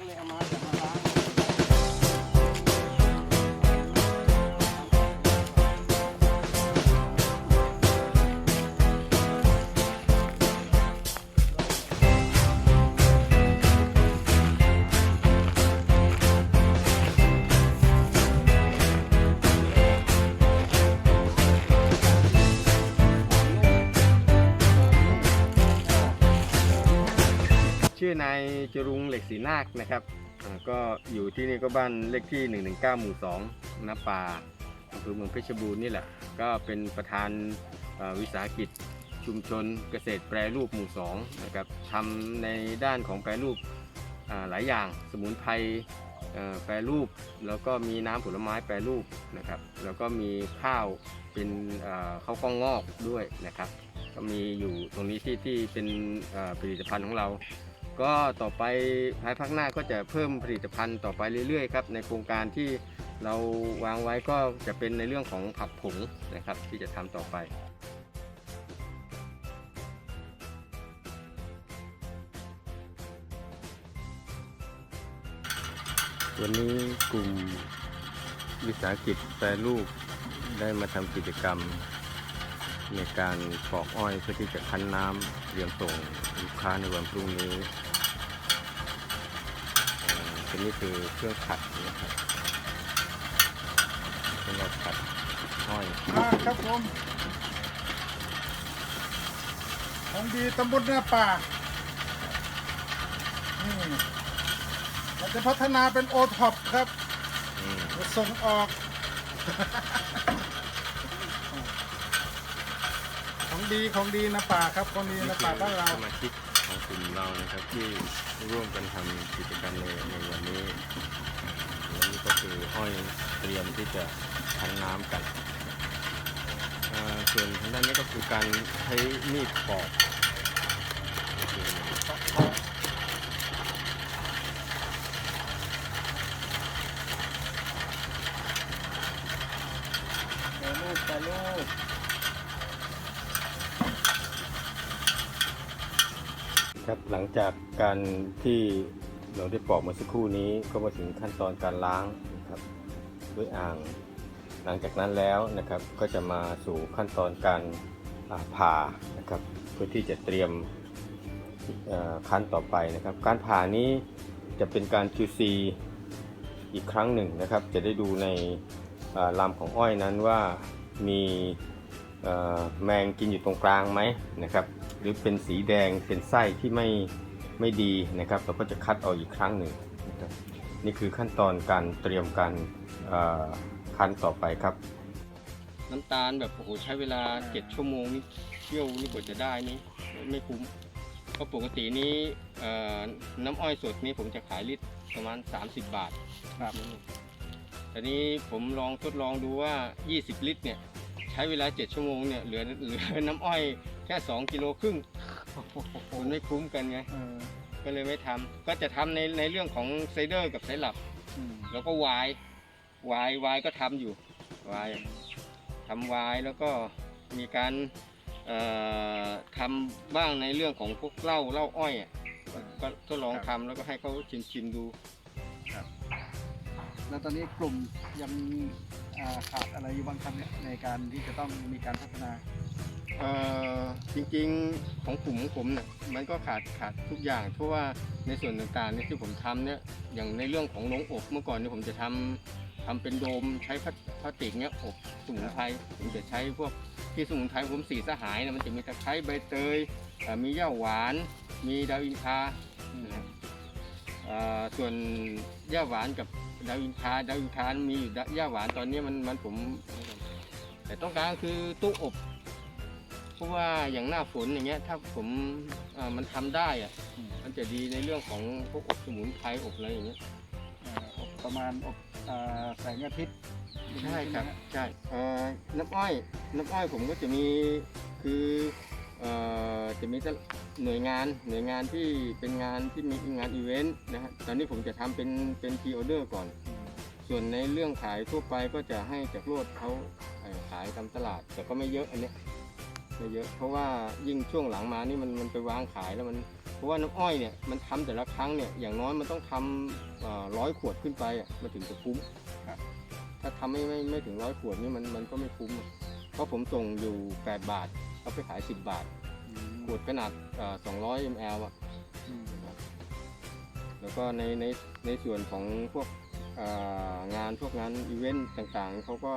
ก็เลยเอามาจาก ชื่อนายจรุงเหล็กศรีนาคนะครับก็อยู่ที่นี่ก็บ้านเลขที่ 119 หมู่ 2นาป่าอำเภอเมืองเพชรบูรณ์นี่แหละ ก็เป็นประธานวิสาหกิจชุมชนเกษตรแปรรูปหมู่ 2 นะครับทำในด้านของแปรรูปหลายอย่างสมุนไพรแปรรูป แล้วก็มีน้ำผลไม้แปรรูปนะครับ แล้วก็มีข้าวเป็นข้าวกล้องงอกด้วยนะครับ ก็มีอยู่ตรงนี้ที่ที่เป็นผลิตภัณฑ์ของเรา ก็ต่อไปภายภาคหน้าก็จะเพิ่มผลิตภัณฑ์ต่อไปเรื่อยๆครับในโครงการที่เราวางไว้ก็จะเป็นในเรื่องของผักผงนะครับที่จะทำต่อไปวันนี้กลุ่มวิสาหกิจแปรรูปได้มาทำกิจกรรม ในการปอกอ้อยเพื่อที่จะคั้นน้ำเตรียมส่งลูกค้าในวันพรุ่งนี้เอ่อตัวนี้คือเครื่องขัดนะครับสำหรับขัดอ้อยอ่าครับผมของดีตำบลหน้าป่านี่เราจะพัฒนาเป็นโอท็อปครับอืมจะส่งออก ของดีของดีนะป่าครับของดีนะป่าบ้านเราสมาชิกของกลุ่มเรานะครับที่ร่วมกันทำกิจกรรมในในวันนี้วันนี้ก็คืออ้อยเตรียมที่จะคั้นน้ำกันอ่าส่วนทางด้านนี้ก็คือการใช้มีดปอกไปลูกไปลูก ครับหลังจากการที่เราได้ปอกเมื่อสักครู่นี้ก็มาถึงขั้นตอนการล้างนะครับด้วยอ่าง หลังจากนั้นแล้วนะครับก็จะมาสู่ขั้นตอนการผ่านะครับเพื่อที่จะเตรียมขั้นต่อไปนะครับ การผ่านี้จะเป็นการ QC อีกครั้งหนึ่งนะครับ จะได้ดูในลำของอ้อยนั้นว่ามีแมงกินอยู่ตรงกลางไหมนะครับ หรือเป็นสีแดงเป็นไส้ที่ไม่ไม่ดีนะครับ เราก็จะคัดเอาอีกครั้งหนึ่งนะครับนี่คือขั้นตอนการเตรียมการเอ่อคั้นต่อไปครับ น้ำตาลแบบโอ้โหใช้เวลาเจ็ดชั่วโมงนี่เที่ยวนี่กว่าจะได้นี่ไม่คุ้มเพราะปกตินี้เอ่อน้ำอ้อยสดนี้ผมจะขายลิตรประมาณ 30 บาทครับแต่นี้ผมลองทดลองดูว่า 20 ลิตรเนี่ย ใช้เวลา 7 ชั่วโมงเนี่ยเหลือเหลือน้ำอ้อยแค่ 2 กิโลครึ่งมันไม่คุ้มกันไงเออก็เลยไม่ทำก็จะทำในในเรื่องของไซเดอร์กับไซรัปอืมแล้วก็ไวายวายวายก็ทำอยู่วายทำไวายแล้วก็มีการเอ่อทำบ้างในเรื่องของพวกเหล้าเหล้าอ้อยอะก็ก็ทดลองทำแล้วก็ให้เขาชิมชิมๆดูแล้วตอนนี้กลุ่มยัง อ่าขาดอะไรอยู่บ้างครับเนี่ยในการที่จะต้องมีการพัฒนา เอ่อจริงๆของกลุ่มของผมเนี่ยมันก็ขาดขาดทุกอย่างเพราะว่าในส่วนต่างๆเนี่ยที่ผมทำเนี่ยอย่างในเรื่องของโรงอบเมื่อก่อนเนี่ยผมจะทำทำเป็นโดมใช้พลาพลาสติกเนี่ยอบสมุนไพรผมจะใช้พวกที่สมุนไพรผมสีสหายเนี่ยมันจะมีตะไคร้ใบเตยเอ่อมีย่าหวาน มีดาวอินทรานะครับเอ่อส่วนย่าหวานกับ ดาวอินทาดาวอินทามีอยู่ย่าหวานตอนนี้มันมันผม แต่ต้องการคือตู้อบเพราะว่าอย่างหน้าฝนอย่างเงี้ย ถ้าผมมันทำได้อะมันจะดีในเรื่องของพวกอบสมุนไพรอบอะไรอย่างเงี้ยอบประมาณอบอ่าแสงอาทิตย์ใช่ครับใช่น้ำอ้อยน้ำอ้อยผมก็จะมีคือเอ่อ จะมีหน่วยงานหน่วยงานที่เป็นงานที่มีงานอีเวนต์นะฮะตอนนี้ผมจะทำเป็นเป็นพีออเดอร์ก่อน ส่วนในเรื่องขายทั่วไปก็จะให้จากโลดเขาขายตามตลาด แต่ก็ไม่เยอะอันนี้ไม่เยอะ เพราะว่ายิ่งช่วงหลังมานี่มันมันไปวางขายแล้วมันเพราะว่าน้ำอ้อยเนี่ยมันทำแต่ละครั้งเนี่ยอย่างน้อยมันต้องทำร้อยขวดขึ้นไปอะมันถึงจะคุ้มถ้าทำไม่ไม่ไม่ถึงร้อยขวดนี่มันมันก็ไม่คุ้มเพราะผมส่งอยู่ 8 บาทเขาไปขาย 10 บาท ขวดขนาด200มลอะแล้วก็ในในในส่วนของพวกงานพวกงานอีเวนต์ต่างๆเขาก็